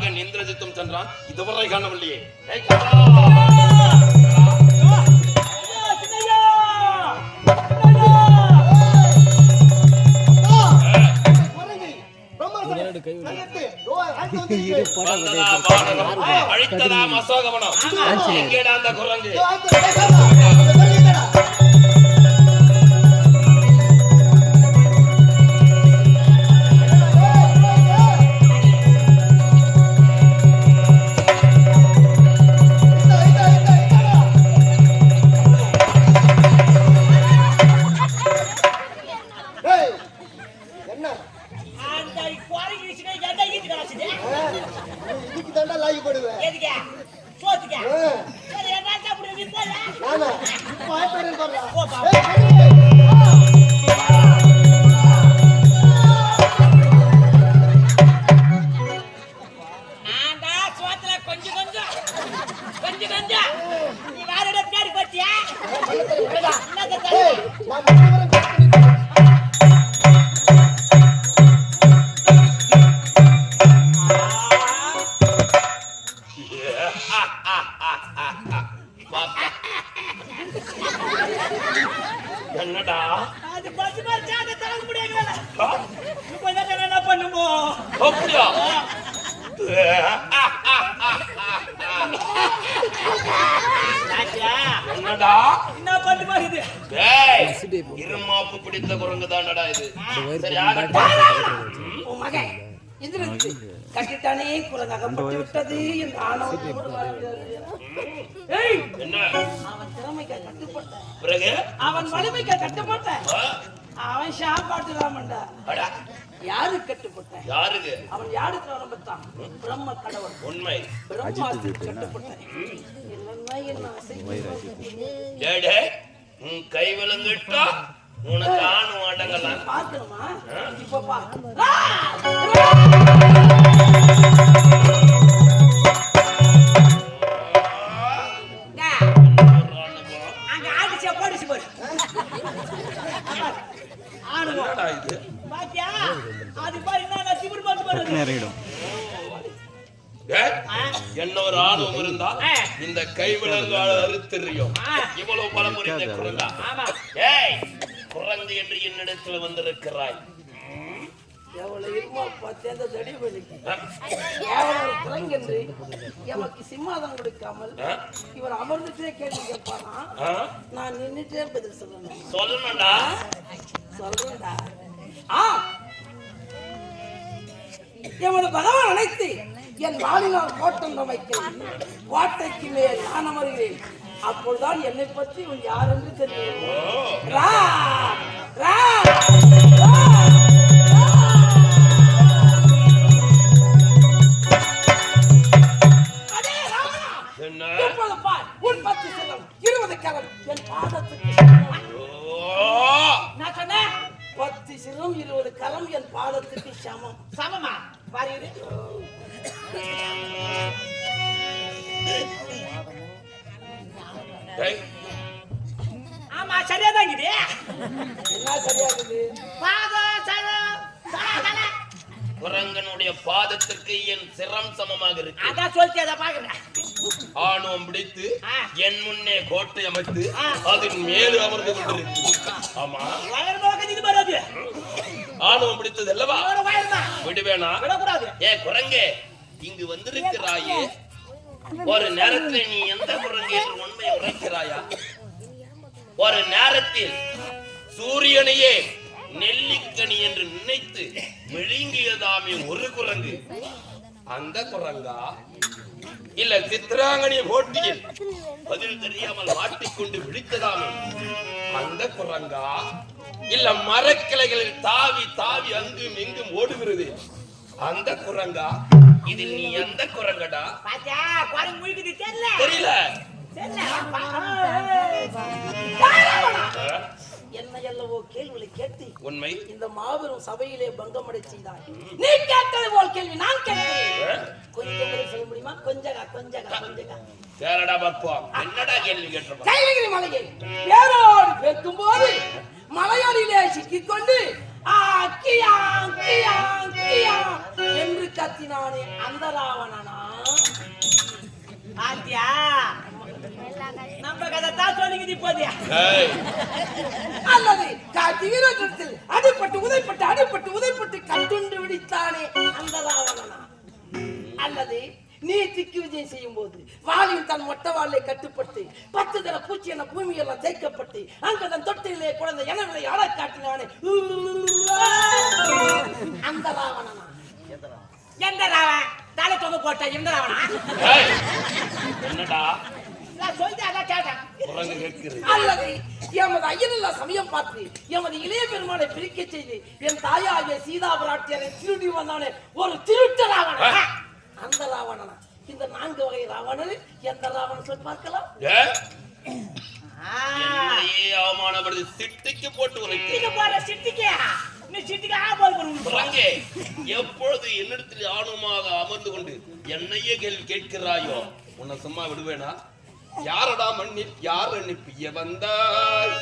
மகன் இந்திரஜித்தும் சென்றான் இதுவரை காணவில்லையே அழித்ததாம் அசோகவனம் எங்கேடா அந்த குரங்கு என்னடா? அது பசு மாதிரி சாப்பிட்டு தாங்க முடியாது. ஆ, இப்ப என்ன பண்ணுமோ? அப்படியா? என்னடா? என்ன பண்ணு பாருது டேய் இருமாப்பு பிடித்த குரங்கு தானடா இது சரி குரங்கு அகப்பட்டு விட்டது என்று ஆணவம் ஏய், என்ன? அவன் திறமைக்கு கட்டுப்பட்ட அவன் வலிமைக்கு கட்டுப்பட்ட அவன் சாப்பாட்டுலாமண்டா அடா, யாரு கட்டுப்பட்ட யாருக்கு? அவன் யாருக்கு ஆரம்பித்தான் பிரம்ம கடவுள். உண்மை. பிரம்மாவுக்கு கட்டுப்பட்ட என்னன்னா என்ன அசைவு டேய், டேய், உன் கை விலங்கிட்டா உனக்கு ஆணும் அடங்கலாம் பார்க்கணுமா இப்ப பா. அங்க ஆடிச்சா போடிச்சு பாரு ஆடுவோம். என்னடா இது? பாத்தியா? அது பாரு என்ன ஒரு ஆணவம் இருந்தா. இந்த கை விலங்கால அறுத்தெறியும். இவ்வளவு பலம் புரிந்த குரங்கா குரங்கு என்று என்னிடத்தில் வந்திருக்கிறாய். எமக்கு சிம்மாதம் கொடுக்காமல் இவர் அமர்ந்துட்டே கேள்வி கேட்பானா? நான் நின்னுட்டே பதில் சொல்லணும். சொல்லணும்டா. சொல்றேன்டா. ஆ? எமது பகவான் அனைத்து என் வாழினால் கோட்டம் வைக்கிறேன் கோட்டைக்கு மேல் நான் அமர்கிறேன். அப்பொழுதுதான் என்னை பற்றி உன் யார் என்று தெரியும் ரா ரா உன் பத்து செல்லம் இருபது கரம் என் பாதத்துக்கு நான் சொன்னேன் பத்து சிரம் இருபது கரம் என் பாதத்துக்கு சமம். சமமா? பாரு ஆமா சரியா தான் இது என்ன சரியா இருக்குது பாதம் சரம் சரம் குரங்கனுடைய பாதத்திற்கு என் சிரம் சமமாக இருக்கு. அதான் சொல்லிட்டு அதை பாக்குறேன் ஆணவம் பிடித்து. என் முன்னே கோட்டை அமைத்து. அதன் மேல் அமர்ந்து கொண்டிருக்கு ஆமா. ஆணவம் பிடித்தது அல்லவா? தான். விடுவேனா? விடக்கூடாது. ஏ குரங்கே இங்கு வந்திருக்கிறாயே. ஒரு நேரத்தில் நீ எந்த குரங்கு என்று உண்மை உரைக்கிறாயா? ஒரு நேரத்தில் சூரியனையே நெல்லிக்கனி என்று நினைத்து விழுங்கியதாமே ஒரு குரங்கு. அந்த குரங்கா? இல்ல சித்திராங்கனி போட்டியில் பதில் தெரியாமல் மாட்டிக்கொண்டு விழித்ததாமே அந்த குரங்கா? இல்ல மரக்கிளைகளில் தாவி தாவி அங்கும் இங்கும் ஓடுகிறது. அந்த குரங்கா? இதில் நீ எந்த குரங்கடா? பாத்தியா? குரங்கு முழிக்குது தெரியல. தெரியல? என்ன எல்லவோ கேள்விகளை கேட்டு உண்மை. இந்த மாபெரும் சபையிலே செய்தாய். நீ கேட்டது போல் கேள்வி நான் கேட்கிறேன்? கொஞ்சம் சொல்ல முடியுமா? கொஞ்சகா கொஞ்சகா கொஞ்சகா சேரடா பார்ப்போம் என்னடா கேள்வி கேட்டிருப்பான் கைலகிரி மலையை பேரோடு பேக்கும் போது மலையடியிலே சிக்கிக்கொண்டு என்று கத்தினானே அந்த ராவணனா. ஆத்தியா? நம்ம கதை தான் சொல்லிக்குது இப்போது ஏய், அல்லது காட்சி வீரத்தில் அடிப்பட்டு உதைப்பட்டு அடிப்பட்டு உதைப்பட்டு கட்டுண்டு விடித்தானே அந்த ராவணனா. அல்லது நீ திக்கு விஜயம் செய்யும் போது வாலில் தன் மொட்டை வாழை கட்டுப்பட்டு பத்து தர பூச்சி என பூமியெல்லாம் தேய்க்கப்பட்டு அங்க தன் தொட்டிலே குழந்தை எனவிலை ஆட காட்டினானே. அந்த ராவணனா? எந்த ராவன் தலை தொங்க போட்ட எந்த ஏய், என்னடா? அல்லது எமது ஐயனில்லா சமயம் பார்த்து எமது இளைய பெருமானை பிரிக்க செய்து என் தாயாகிய சீதா பிராட்டியரை திருடி வந்தானே ஒரு திருட்ட ராவணன். அந்த ராவணனா? இந்த நான்கு வகை ராவணனில் எந்த ராவணன் சொல்லி பார்க்கலாம்? அவமானப்படுத்தி சிட்டிக்கு போட்டு சிட்டிக்கு போற சிட்டிக்கு எப்பொழுது என்னிடத்தில் ஆணுமாக அமர்ந்து கொண்டு என்னையே கேள்வி கேட்கிறாயோ? உன்னை சும்மா விடுவேனா? யாரடா மண்ணில் யார் அனுப்பிய வந்தாய்?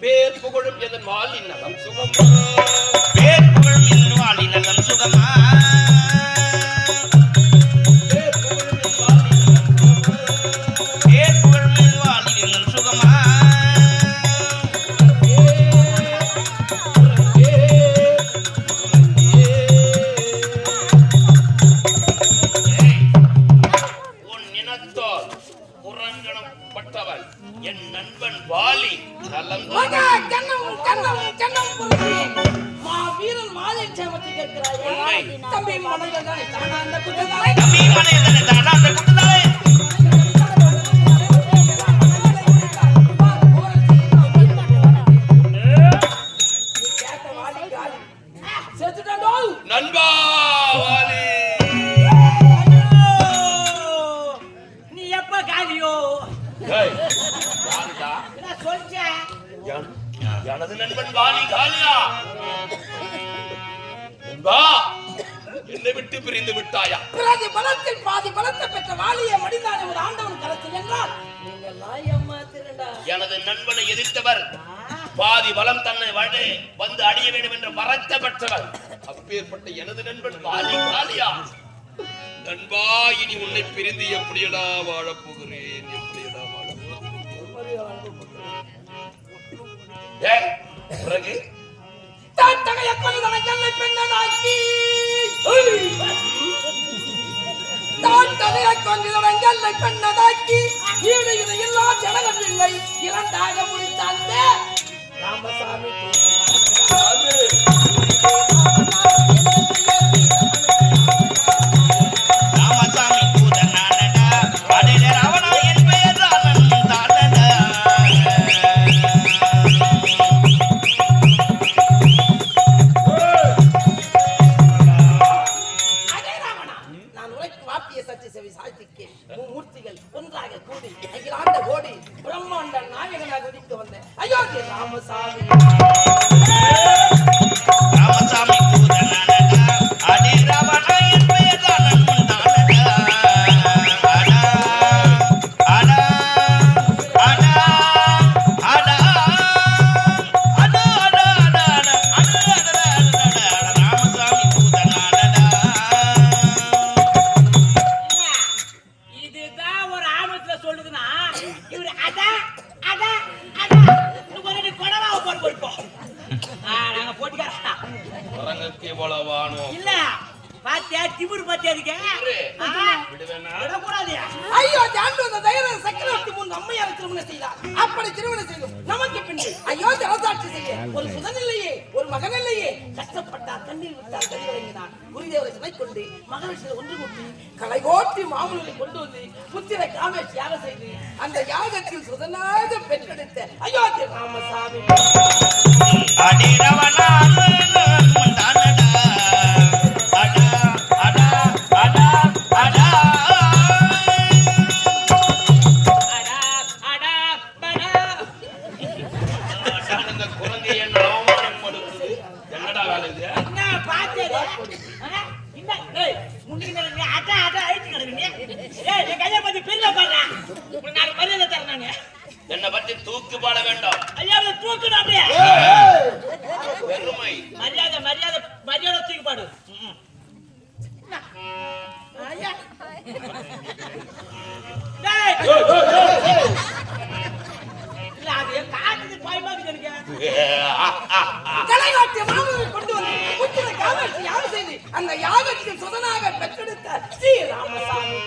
பேர் புகழும் எதன் வாலி நலம் சுகம் நண்பா இனி உன்னை பிரிந்து எப்படியடா வாழப் போகிறேன் எப்படியடா வாழப் போகிறேன் ஏய், பிறகு? தட்டகைய கொள்ளுதலை கல்லை பெண்ணனாக்கி. தாட்டகைய கொள்ளுதலை கல்லை பெண்ணதாக்கி ஈடு இது இல்லா ஜனகம் இல்லை. இரண்டாக முடித்தாந்த ராமசாமி ராமசாமி போலவானோ. இல்ல பாத்தியா திமிரு பாத்தியா அந்த தயிர சக்கரவர்த்தி முன் அம்மையார் திருமணம் செய்தார். அப்படி திருமணம் செய்தோம் நமக்கு பின் ஐயோ ஜலசாட்சி செய்ய. ஒரு புதன் ஒரு மகன் இல்லையே கஷ்டப்பட்டார் தண்ணீர் விட்டார் தண்ணீர் குருதேவரை சிலை கொண்டு மகரிஷியில் ஒன்று கூட்டி கொண்டு வந்து புத்திர காமேஷ் அந்த யாகத்தில் சுதனாக பெற்றெடுத்த அயோத்தி ராமசாமி. ஸ்ரீராமசாமி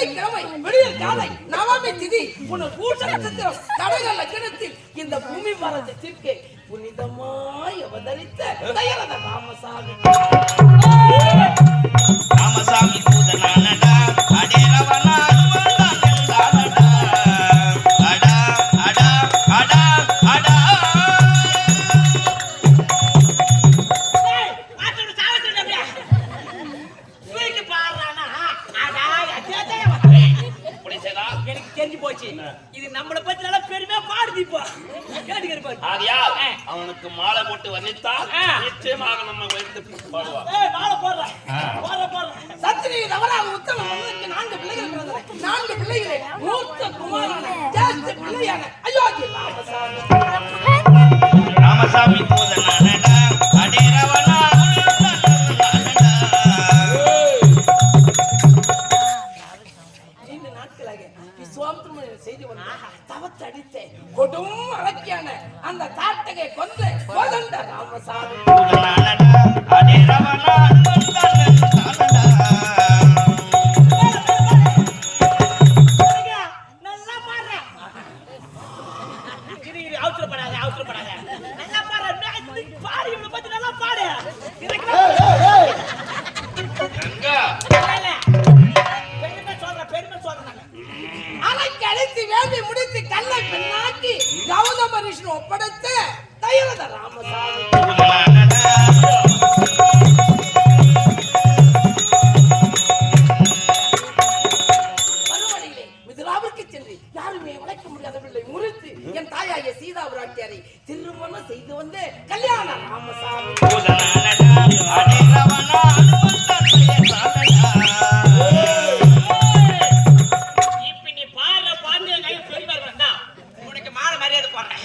வெள்ளிக்கிழமை விடியல் காலை நவமி திதி உன கூட்ட நட்சத்திரம் கடகல கிணத்தில் இந்த பூமி மரத்திற்கு புனிதமாய் அவதரித்த ராமசாமி. ராமசாமி பூதனான அவனுக்கு மாலை போட்டு வர்ணித்தால் நிச்சயமாக நம்ம வைத்து பாடுவான்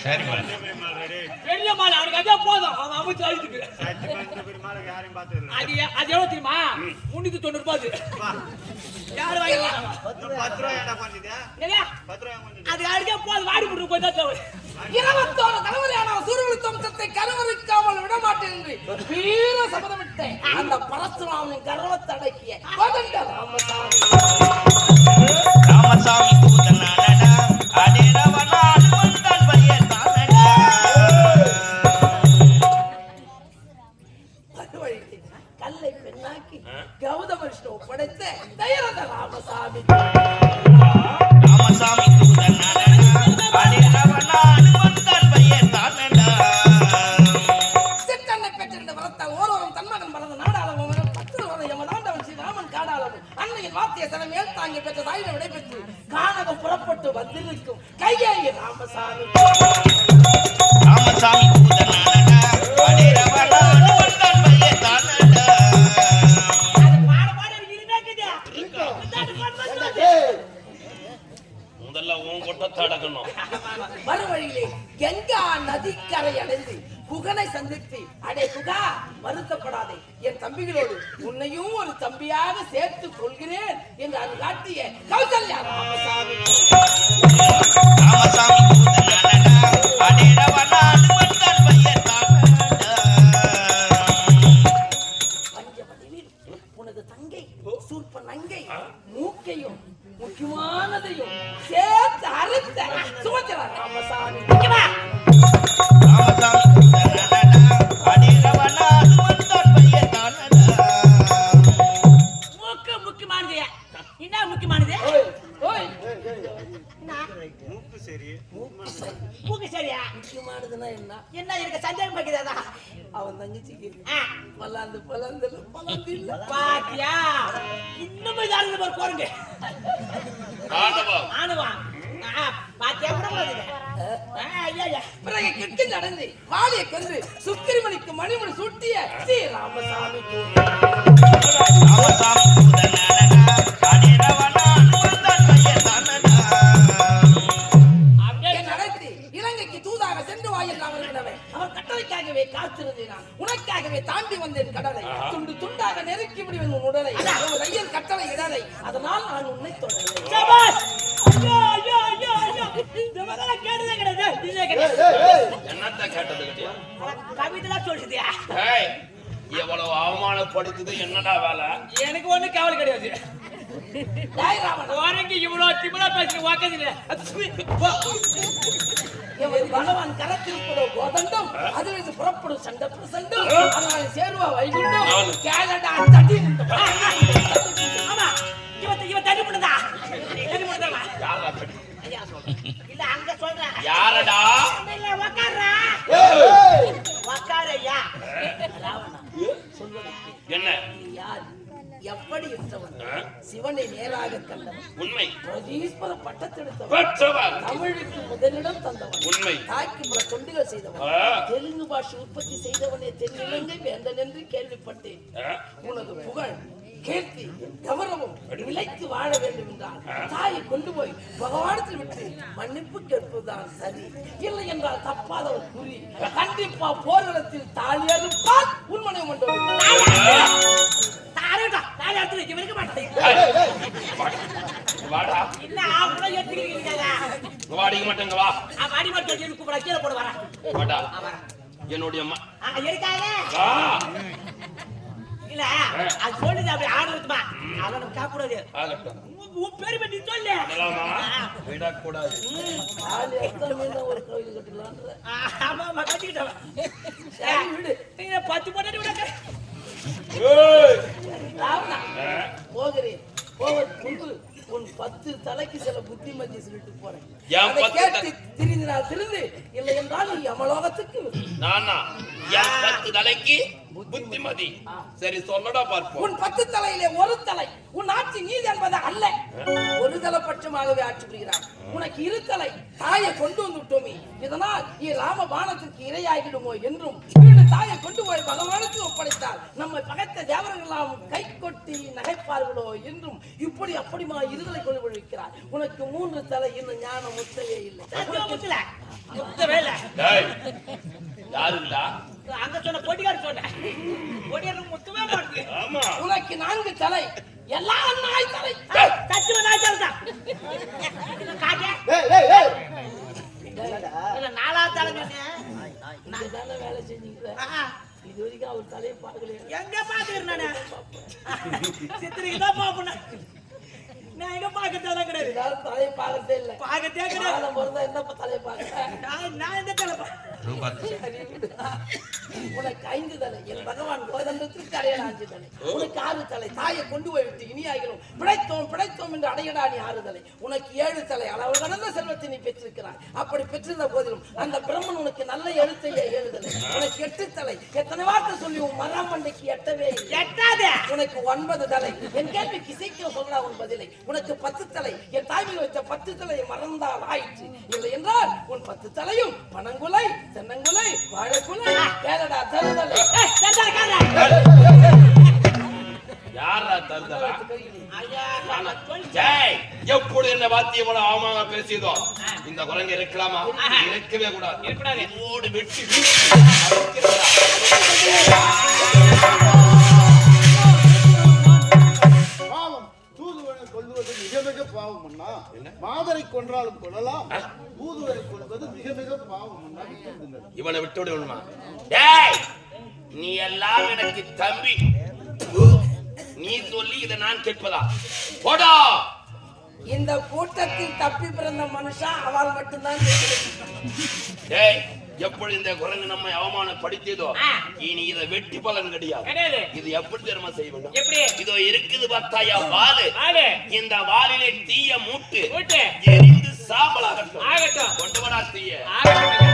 சரி போதும். தெரியுமா? முன்னூத்தி தொண்ணூறு யாரு அது யாருக்கே போதும். வாடி போட்டு போய் தான் இருபத்தோரு தலைமுறையான சூரியன் தோம்சத்தை கருவறுக்காமல் விடமாட்டேன் என்று வீர சபதமிட்டேன். ராமசாமி. Thank you. உன்னையும் ஒரு தம்பியாக சேர்த்து கொள்கிறேன் என்று அது காட்டிய கௌசல்யா ராமசாமி. ராமசாமி தங்கச்சிக்கு. ஆ, பல்லாந்து பல்லாந்து பல்லாந்து இல்ல. பாத்தியா? இன்னும் இதானது பாரு குரங்கு ஆணவம். ஆணுவா ஆ, பாத்தியா? கூட பிறகு கெட்டு நடந்து வாலியை கொண்டு சுக்கிரிமணிக்கு மணிமணி சுட்டிய ஸ்ரீ ராமசாமி ராமசாமி உனக்காகவே தாண்டி வந்தேன் கடலை. துண்டு துண்டாக நெருக்கி விடுவேன் உன் உடலை. ஐயன் கட்டளை இடலை. அதனால் நான் உன்னை எவ்வளவு அவமானப்படுத்துது என்னடா வேலை? எனக்கு ஒண்ணும் கவலை கிடையாது. இவ்வளவு திமிரா பேசுற வாக்கதில்ல எமது பகவான் கரத்திருப்பதோ கோதண்டம் அதிலிருந்து புறப்படும் சண்டை பிரசண்டம் அதனால் சேருவா வைகுண்டம் நானு. கேளடா தடி ஆமா. இவன் இவன் தண்ணி பண்ணுதா தண்ணி பண்ணுதா இல்ல அங்க சொல்றேன் யாரடா? இல்ல உக்காரா ராவணா. என்ன? யார்? எப்படி இருந்தவன்? சிவனை நேராக கண்டவன். உண்மை. பிரதீஸ்வர பட்டத்தெடுத்தவன். தமிழுக்கு முதலிடம் தந்தவன். உண்மை. தாய்க்கு பல தொண்டுகள் செய்தவன். தெலுங்கு பாஷை உற்பத்தி செய்தவனே தென்னிலங்கை வேந்தன் என்று கேள்விப்பட்டேன்? உனது புகழ் கீர்த்தி கௌரவம் நிலைத்து வாழ வேண்டும் என்றால் தாயை கொண்டு போய் பகவானத்தில் விட்டு மன்னிப்பு கேட்பதுதான் சரி. இல்லை என்றால் தப்பாத ஒரு குறி கண்டிப்பா போர்க்களத்தில் தாலி அறுப்பால் உண்மனை மண்டபம் தாரே எடுத்து இவனுக்கு மாட்டேன். ஏய், வாடா. இல்ல அவங்கள எடுத்துக்கிறீங்க இங்க வாடிக்க மாட்டேங்க வா. அடி மட்டும் சொல்லி கூப்பிட கீழே போட வரேன். வாடா. என்னுடைய அம்மா இருக்காங்க வா. இல்ல அது சொல்லுது அப்படி ஆடுறதுமா அவன் நம்ம காக்கூடாது ஆகட்டும் உன் உன் பேரு பத்தி சொல்லு. அதெல்லாமா? விடக்கூடாது. தாலி அறுத்தல் மீது ஒரு கோயில் கட்டலான்ற ஆ, ஆமா ஆமா கட்டிக்கிட்டவன் சரி, விடு. நீங்க பத்து பொண்ணு விட ஏய். ராவணா ஆ? போகிறேன் போவது உன் பத்து தலைக்கு சில புத்திமதி சொல்லிட்டு போறேன். அதை கேட்டு திரிந்து நான் திருந்து இல்லை என்றால் நீ அமலோகத்துக்கு நானா? என் பத்து தலைக்கு புத்திமதி. சரி சொல்லடா பார்ப்போம். உன் பத்து தலையிலே ஒரு தலை. உன் ஆட்சி நீதி என்பது அல்ல. ஒரு தலை பட்சமாகவே ஆட்சி புரிகிறார். உனக்கு இரு தலை. தாயை கொண்டு வந்து விட்டோமே. இதனால் நீ ராம பானத்திற்கு இரையாகிடுமோ என்றும் தாயை கொண்டு போய் பகவானுக்கு ஒப்படைத்தால் நம்மை பகைத்த தேவர்கள் எல்லாம் கை கொட்டி நகைப்பார்களோ என்றும் இப்படி அப்படிமா இருதலை கொண்டு வைக்கிறார். உனக்கு மூன்று தலை இன்னும் ஞானம் முத்தையே இல்லை. முத்துல? முத்தவே இல்ல டேய் யாருடா அங்க சொன்ன பொடிகார் சொன்ன. பொடிகார் முத்தவே மாட்டேங்குது ஆமா. உனக்கு நான்கு தலை. எல்லாம் நாய் தலை. சத்தியமா நான் சொல்றேன் காட்டியா ஏய், ஏய், ஏய். இல்ல நாலா தலை சொன்னேன். தானே வேலை செஞ்சீங்க இது வரைக்கும் அவர் தலையை பார்க்கலையா? எங்க பாத்துக்கிறேன் நானு சித்திரைக்கு தான் பாப்பேன் நான் எங்க பாக்கறதெல்லாம் கிடையாது. தலையை பார்க்கறதே இல்லை. பாக்கத்தே கிடையாது. என்னப்பா தலையை பார்க்க. நான் நான் தலை. உனக்கு ஐந்து தலை என் பகவான் கோதண்டத்திற்கு அடையலாம் அஞ்சு தலை. உனக்கு ஆறு தலை தாயை கொண்டு போய் விட்டு இனி ஆகிறோம் பிழைத்தோம் பிழைத்தோம் என்று அடையடா நீ ஆறு தலை. உனக்கு ஏழு தலை அளவு கடந்த செல்வத்தை நீ பெற்றிருக்கிறாய். அப்படி பெற்றிருந்த போதிலும் அந்த பிரம்மன் உனக்கு நல்ல எழுத்தையே ஏழு தலை. உனக்கு எட்டு தலை. எத்தனை வார்த்தை சொல்லி உன் மரம் மண்டைக்கு எட்டவே எட்டாது. உனக்கு ஒன்பது தலை. என் கேள்விக்கு சீக்கிரம் சொல்றா உன் பதிலை. உனக்கு பத்து தலை. என் தாய்மையில் வச்ச பத்து தலையை மறந்தால் ஆயிற்று. இல்லை என்றால் உன் பத்து தலையும் பனங்குலை தென்னங்குலை வாழைக்குலை கேளடா தருதலை. யாரா எப்பொழுது என்ன வாத்தியமான அவமானம் பேசியதோ? இந்த குரங்கு இருக்கலாமா. இருக்கவே கூடாது. இருக்கக்கூடாது. இதோடு வெட்டி பாவம் அண்ணா மாதரை கொன்றாலும் கொள்ளலாம். தூதுவனை கொல்வது மிக மிக பாவம் அண்ணா. இவனை விட்டு விடுமா டேய் நீ எல்லாம் எனக்கு தம்பி. நீ சொல்லி இதை நான் கேட்பதா? போடா. இந்த கூட்டத்தில் தப்பி பிறந்த மனுஷா அவள் மட்டும்தான். டேய் எப்பொழுது இந்த குரங்கு நம்மை அவமானப்படுத்தியதோ. இனி இதை வெட்டி பலன் கிடையாது. இது எப்படி தெரியுமா எப்படி? இதோ இருக்குது பார்த்தாயா வாலு. இந்த வாலிலே தீய மூட்டு. எரிந்து சாம்பலாகட்டும். கொண்டு வரா தீய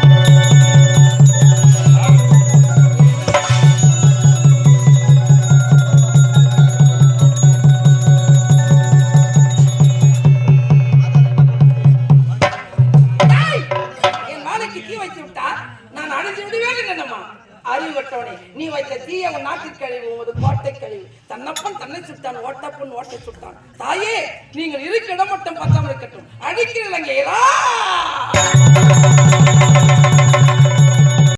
என்னம்மா நீ வைத்த தீய உன் நாட்டு கழிவு உமது கோட்டை கழிவு. தன்னப்பன் தன்னை சுட்டான் ஓட்டப்பன் ஓட்டை சுட்டான். தாயே நீங்கள் இருக்க இடம் மட்டும் பார்த்தாமல் இருக்கட்டும். அடிக்கிறீங்க